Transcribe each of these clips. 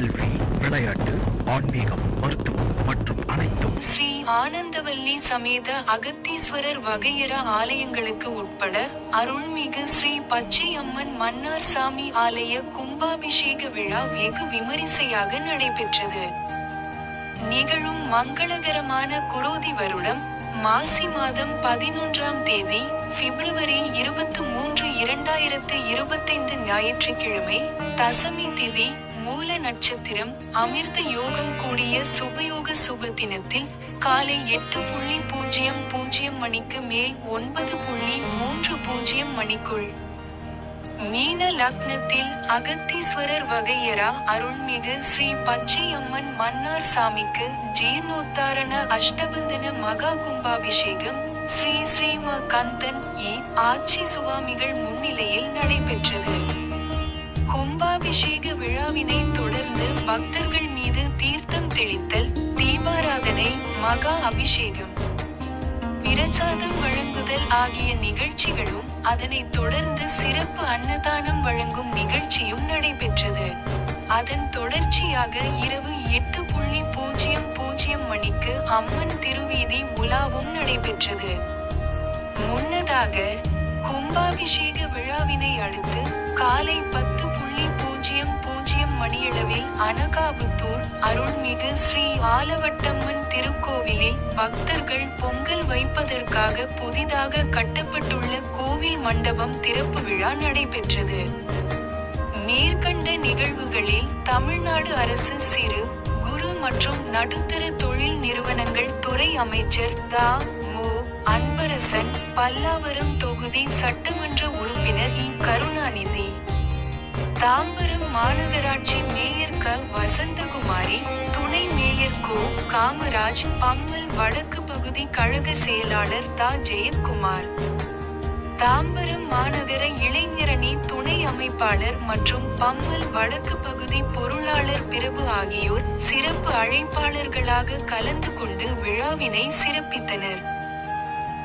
கல்வி விளையாட்டு ஆன்மீகம் மருத்துவம் மற்றும் அனைத்தும். ஸ்ரீ ஆனந்தவல்லி சமேத அகத்தீஸ்வரர் வகையற ஆலயங்களுக்கு உட்பட அருள்மிகு ஸ்ரீ பச்சையம்மன் மன்னார் சாமி ஆலய கும்பாபிஷேக விழா வெகு விமரிசையாக நடைபெற்றது. நிகழும் மங்களகரமான குரோதி வருடம் மாசி மாதம் பதினொன்றாம் தேதி பிப்ரவரி இருபத்தி மூன்று இரண்டாயிரத்து இருபத்தைந்து ஞாயிற்றுக்கிழமை தசமி திதி மூல நட்சத்திரம் அமிர்த யோகம் கூடிய சுபயோக சுப தினத்தில் காலை எட்டு புள்ளி பூஜ்ஜியம் பூஜ்ஜியம் மணிக்கு மேல் ஒன்பது புள்ளி மூன்று பூஜ்ஜியம் மணிக்குள் மீன லக்னத்தில் அகத்தீஸ்வரர் வகையரா அருள்மிகு ஸ்ரீ பச்சையம்மன் மன்னார் சாமிக்கு ஜீர்ணோத்தாரண அஷ்டபந்தன மகா கும்பாபிஷேகம் ஸ்ரீ ஸ்ரீம கந்தன் இ ஆட்சி சுவாமிகள் முன்னிலையில் நடைபெற்றது. கும்பாபிஷேக விழாவினை தொடர்ந்து பக்தர்கள் மீது தீர்த்தம் தெளித்தல் தீபாராதனை மகா அபிஷேகம். பிரசாதம் வழங்குதல் ஆகிய நிகழ்ச்சிகளும் அதனைத் தொடர்ந்து சிறப்பு அன்னதானம் வழங்கும் நிகழ்ச்சியும் நடைபெற்றது. அதன் தொடர்ச்சியாக இரவு எட்டு புள்ளி பூஜ்ஜியம் பூஜ்ஜியம் மணிக்கு அம்மன் திருவீதி உலாவும் நடைபெற்றது. முன்னதாக கும்பாபிஷேக விழாவினை அடுத்து காலை பத்து புள்ளி பூஜ்ஜியம் பூஜ்ஜியம் மணியளவில் அனகாபுத்தூர் அருள்மிகு ஸ்ரீ ஆலவட்டம்மன் திருக்கோவிலில் பக்தர்கள் பொங்கல் வைப்பதற்காக புதிதாக கட்டப்பட்டுள்ள கோவில் மண்டபம் திறப்பு விழா நடைபெற்றது. மேற்கண்ட நிகழ்வுகளில் தமிழ்நாடு அரசு சிறு குறு மற்றும் நடுத்தர தொழில் நிறுவனங்கள் துறை அமைச்சர் தா. மு. அன்பரசன் பல்லாவரம் தொகுதி சட்டமன்ற உறுப்பினர் இ. கருணாநிதி தாம்பரம் மாநகராட்சி மேயர் க. வசந்தகுமாரி துணை மேயர் கோ. காமராஜ் பம்மல் வடக்கு பகுதி கழக செயலாளர் தா. ஜெயக்குமார் தாம்பரம் மாநகர இளைஞரணி துணை அமைப்பாளர் மற்றும் பம்மல் வடக்கு பகுதி பொருளாளர் பிரபு ஆகியோர் சிறப்பு அழைப்பாளர்களாக கலந்து கொண்டு விழாவினை சிறப்பித்தனர்.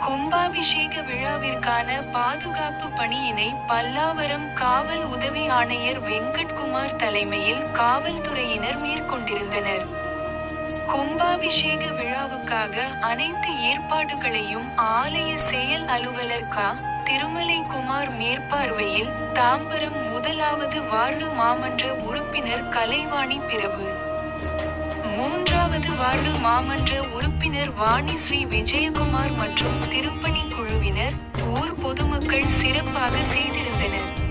கும்பாபிஷேக விழாவிற்கான பாதுகாப்பு பணியினை பல்லாவரம் காவல் உதவி ஆணையர் வெங்கட்குமார் தலைமையில் காவல்துறையினர் மேற்கொண்டிருந்தனர். கும்பாபிஷேக விழாவுக்காக அனைத்து ஏற்பாடுகளையும் ஆலய செயல் அலுவலர் கா. திருமலை குமார் மேற்பார்வையில் தாம்பரம் முதலாவது வார்டு மாமன்ற உறுப்பினர் கலைவாணி பிரபு மூன்றாவது வார்டு மாமன்ற உறுப்பினர் வாணி ஸ்ரீ விஜயகுமார் மற்றும் திருப்பணி குழுவினர் ஊர் பொதுமக்கள் சிறப்பாக செய்திருந்தனர்.